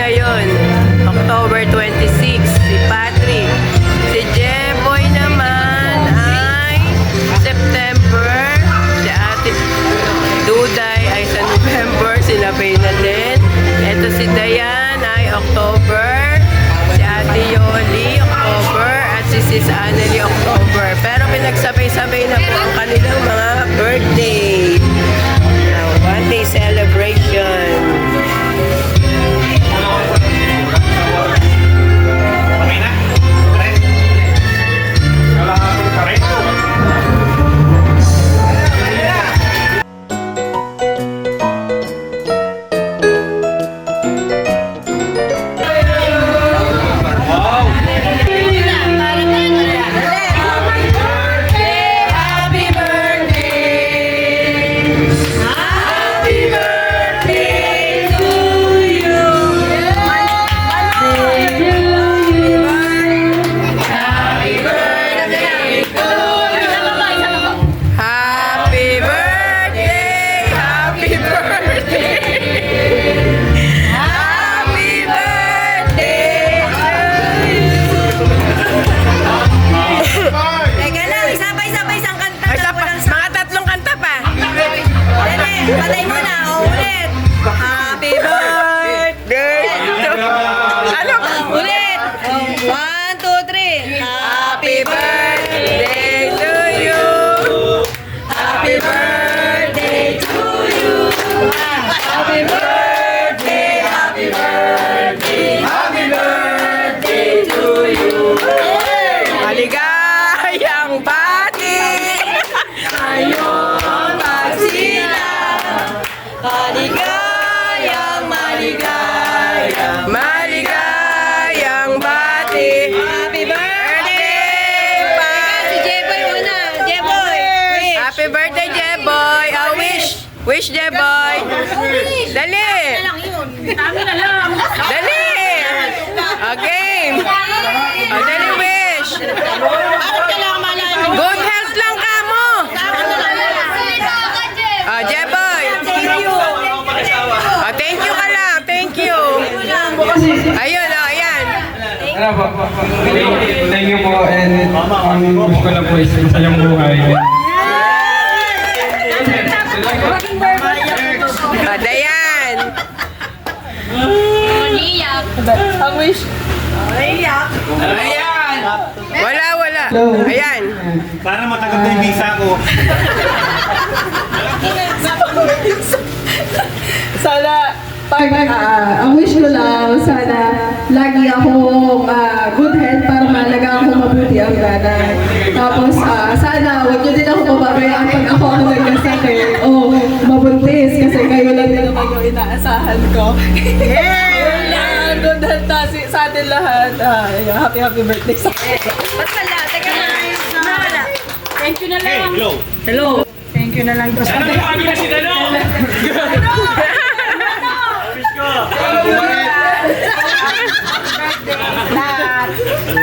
ngayon, October 26, si Patrick. Si Jeboy naman ay September. Si Ate Duday ay sa November. Si Labay na din. Ito si Dayan ay October. Si Ate Yoli, October. At si Sis Anneli, October. Pero pinagsabay-sabay na po ang kanilang mga birthday. Now, one day celebrate. Wish! Jeboy! Dali! Dali! Okay! O, dali, wish! Good health lang ka mo! O, Jeboy! O, thank you ka lang! Thank you! Ayun, o, ayan! Thank you po and ang wish ko lang po is masayang buhay. Ang wish. Wala, wala! Ayan! Para matagal na yung visa ko. Sana, pag, ah, ang wish ko lang, sana lagi akong ah, good health para malaga ako mabuti ang ganay. Tapos, ah, sana huwag niyo din ako pababayaan pag ako ang nagkasakit o mabuntis kasi kayo lang din naman yung inaasahan ko. Yun si, sa atin lahat. Ah, yeah, happy, happy birthday sa akin. Ba't wala? Teka lang. Nawala. Thank you na Hey, hello. Hello. Thank you na lang to sa lahat.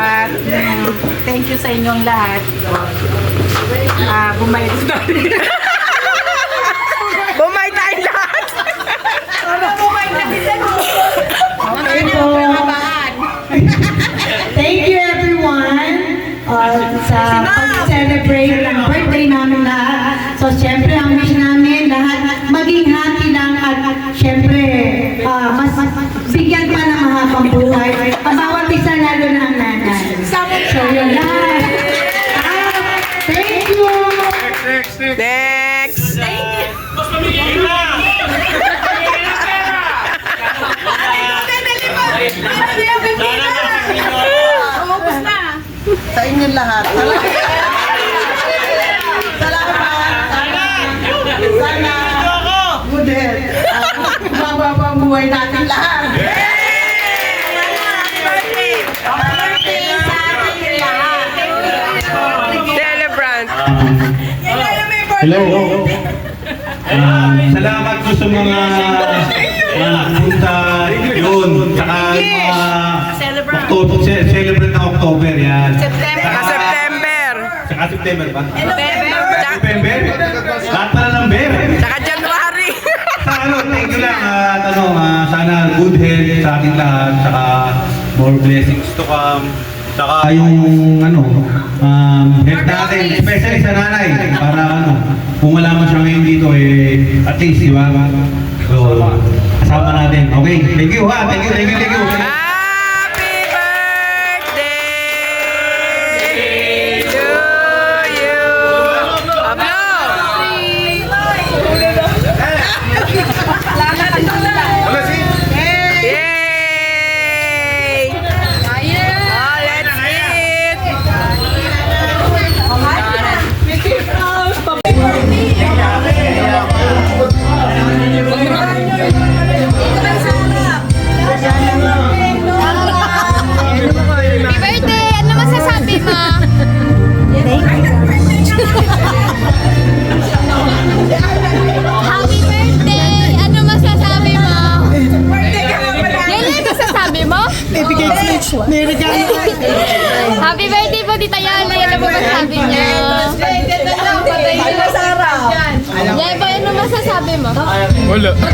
At mm, thank you sa inyong lahat. Ah, bumayad sa So, yun lahat. Ah, thank you! Next! Sa inyong lahat. Salamat. Sana good health. Mababa ang buhay natin lahat. Celebrant! Hello. Ah, salamat po sa mga uh, punta yun. Saka mga October, ce- celebrate ng October yan. Saka September! Saka September ba? November! November? Lahat pala ng Ber. Saka January! Sa ano, thank you lang. at ano, ah, sana good health sa ating lahat. Saka more blessings to come. Saka yung ano, um, health natin, especially sa nanay. Para ano, kung wala man siya ngayon dito, eh, at least, di ba? So, kasama natin. Okay, thank you ha. Thank you, thank you, thank you. Wala.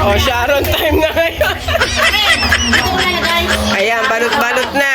Oh, Sharon time na ngayon. Ayan, balot-balot na.